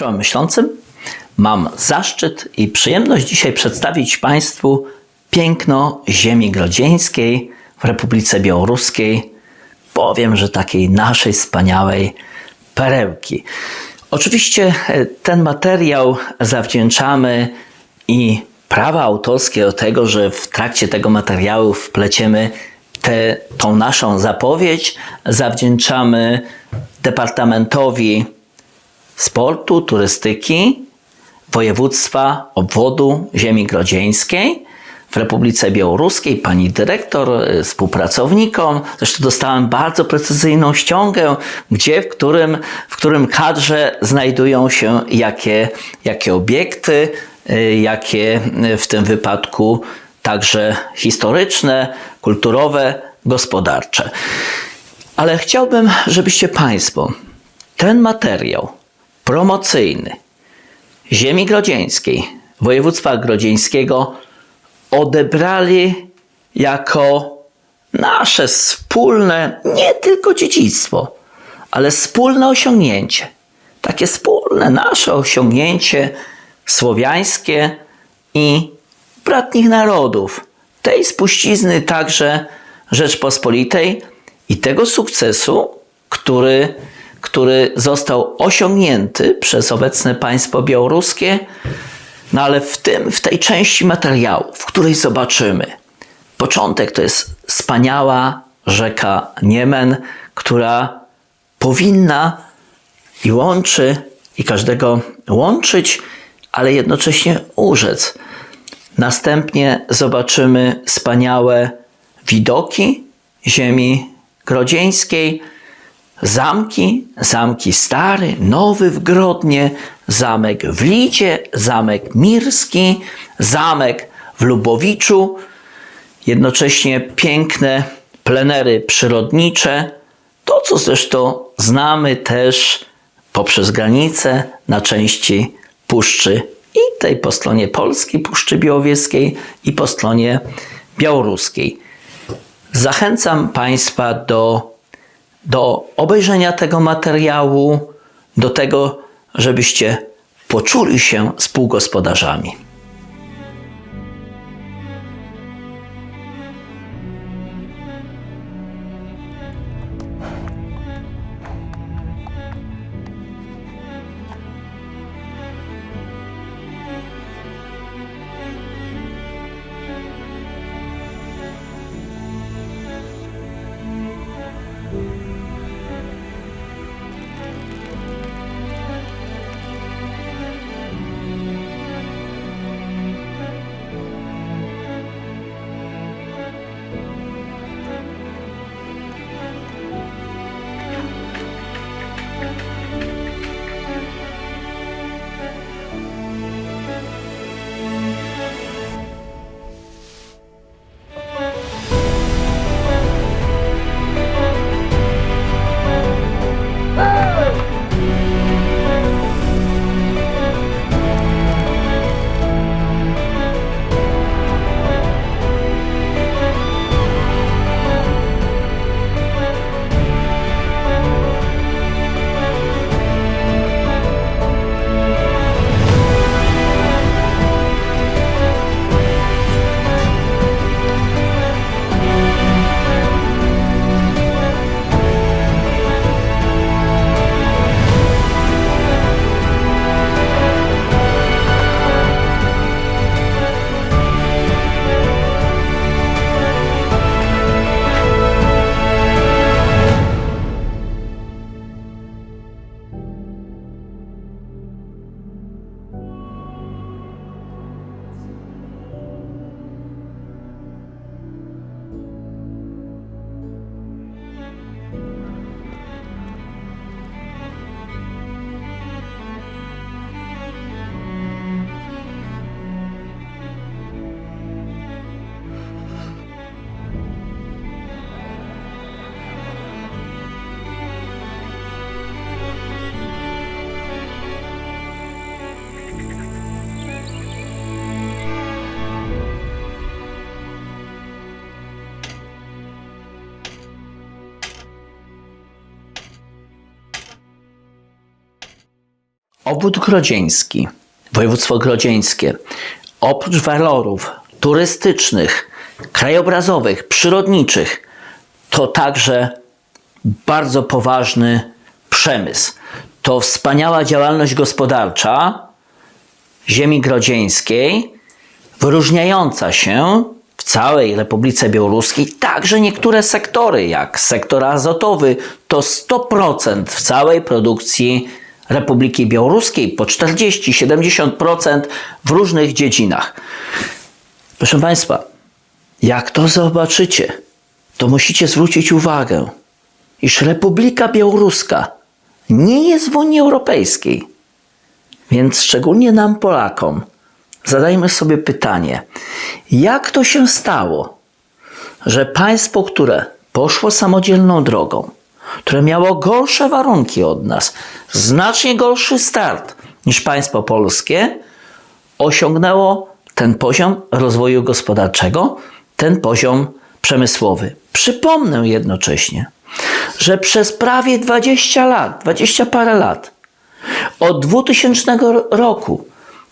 Czołem myślącym. Mam zaszczyt i przyjemność dzisiaj przedstawić Państwu piękno ziemi grodzieńskiej w Republice Białoruskiej. Powiem, że takiej naszej wspaniałej perełki. Oczywiście e, ten materiał zawdzięczamy i prawa autorskie do tego, że w trakcie tego materiału wpleciemy tę tą naszą zapowiedź, zawdzięczamy Departamentowi Sportu, Turystyki Województwa Obwodu Ziemi Grodzieńskiej w Republice Białoruskiej, pani dyrektor, y, współpracownikom. Zresztą dostałem bardzo precyzyjną ściągę, gdzie, w którym, w którym kadrze znajdują się jakie, jakie obiekty, y, jakie y, w tym wypadku także historyczne, kulturowe, gospodarcze. Ale chciałbym, żebyście Państwo ten materiał promocyjny ziemi grodzieńskiej, województwa grodzieńskiego odebrali jako nasze wspólne, nie tylko dziedzictwo, ale wspólne osiągnięcie. Takie wspólne nasze osiągnięcie słowiańskie i bratnich narodów, tej spuścizny także Rzeczpospolitej i tego sukcesu, który, który został osiągnięty przez obecne państwo białoruskie, no ale w, tym, w tej części materiału, w której zobaczymy, początek to jest wspaniała rzeka Niemen, która powinna i łączy, i każdego łączyć, ale jednocześnie urzec. Następnie zobaczymy wspaniałe widoki ziemi grodzieńskiej, zamki, zamki stary, nowy w Grodnie, zamek w Lidzie, zamek Mirski, zamek w Lubowiczu, jednocześnie piękne plenery przyrodnicze, to co zresztą znamy też poprzez granicę na części Puszczy i tej po stronie polskiej, Puszczy Białowieskiej i po stronie białoruskiej. Zachęcam Państwa do, do obejrzenia tego materiału, do tego, żebyście poczuli się współgospodarzami. Obwód grodzieński, województwo grodzieńskie, oprócz walorów turystycznych, krajobrazowych, przyrodniczych, to także bardzo poważny przemysł. To wspaniała działalność gospodarcza ziemi grodzieńskiej, wyróżniająca się w całej Republice Białoruskiej, także niektóre sektory, jak sektor azotowy, to 100% w całej produkcji Republiki Białoruskiej, po 40-70% w różnych dziedzinach. Proszę Państwa, jak to zobaczycie, to musicie zwrócić uwagę, iż Republika Białoruska nie jest w Unii Europejskiej. Więc szczególnie nam, Polakom, zadajmy sobie pytanie, jak to się stało, że państwo, które poszło samodzielną drogą, które miało gorsze warunki od nas, znacznie gorszy start niż państwo polskie, osiągnęło ten poziom rozwoju gospodarczego, ten poziom przemysłowy. Przypomnę jednocześnie, że przez prawie 20 lat, 20 parę lat, od 2000 roku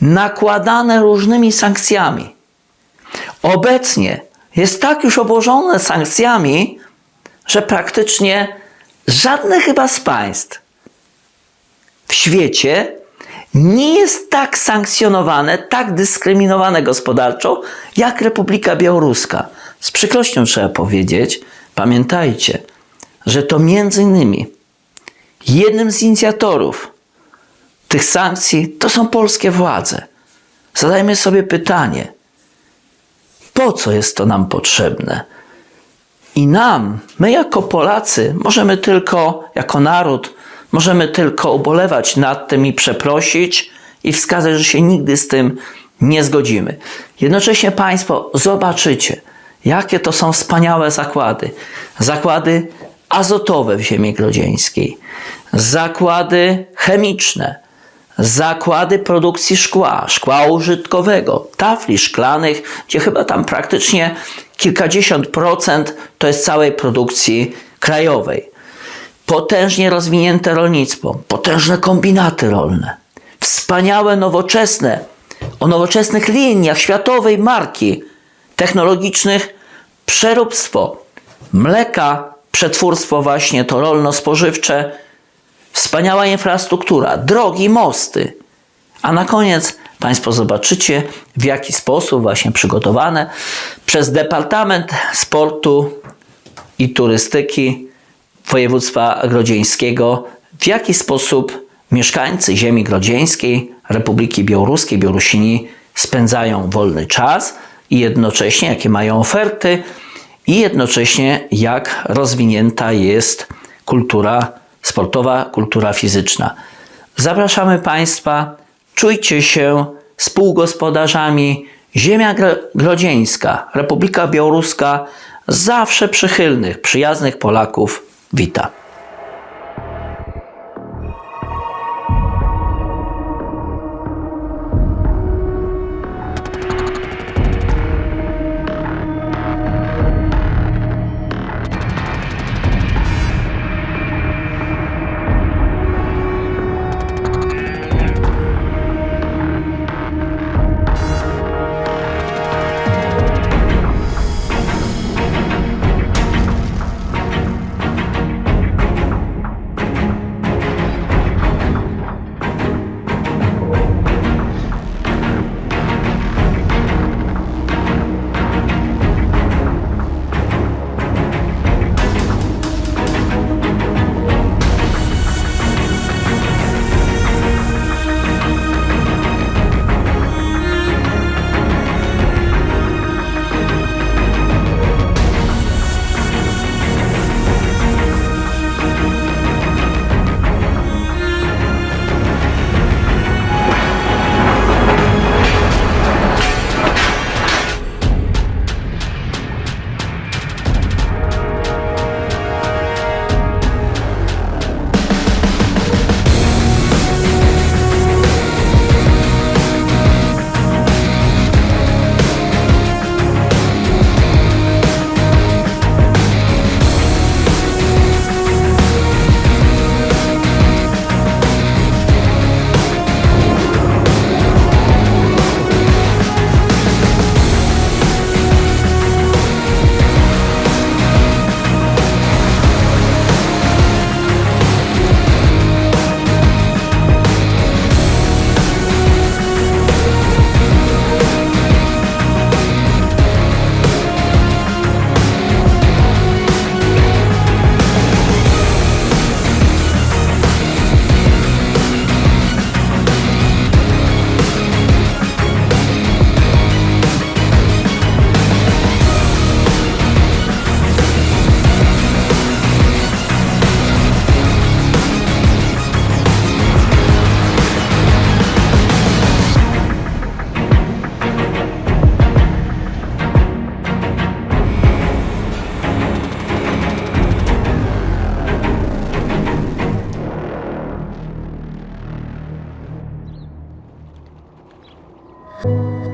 nakładane różnymi sankcjami. Obecnie jest tak już obłożone sankcjami, że praktycznie żadne chyba z państw w świecie nie jest tak sankcjonowane, tak dyskryminowane gospodarczo, jak Republika Białoruska. Z przykrością trzeba powiedzieć, pamiętajcie, że to między innymi jednym z inicjatorów tych sankcji to są polskie władze. Zadajmy sobie pytanie, po co jest to nam potrzebne? I nam, my jako Polacy, możemy tylko, jako naród, możemy tylko ubolewać nad tym i przeprosić i wskazać, że się nigdy z tym nie zgodzimy. Jednocześnie Państwo zobaczycie, jakie to są wspaniałe zakłady. Zakłady azotowe w ziemi grodzieńskiej, zakłady chemiczne, zakłady produkcji szkła, szkła użytkowego, tafli szklanych, gdzie chyba tam praktycznie kilkadziesiąt procent to jest całej produkcji krajowej. Potężnie rozwinięte rolnictwo, potężne kombinaty rolne, wspaniałe, nowoczesne, o nowoczesnych liniach światowej marki technologicznych przeróbstwo mleka, przetwórstwo właśnie to rolno-spożywcze, wspaniała infrastruktura, drogi, mosty. A na koniec Państwo zobaczycie, w jaki sposób właśnie przygotowane przez Departament Sportu i Turystyki województwa grodzieńskiego, w jaki sposób mieszkańcy ziemi grodzieńskiej, Republiki Białoruskiej, Białorusini spędzają wolny czas i jednocześnie jakie mają oferty i jednocześnie jak rozwinięta jest kultura sportowa, kultura fizyczna. Zapraszamy Państwa, czujcie się współgospodarzami. Ziemia Gro- Grodzieńska, Republika Białoruska zawsze przychylnych, przyjaznych Polaków wita. you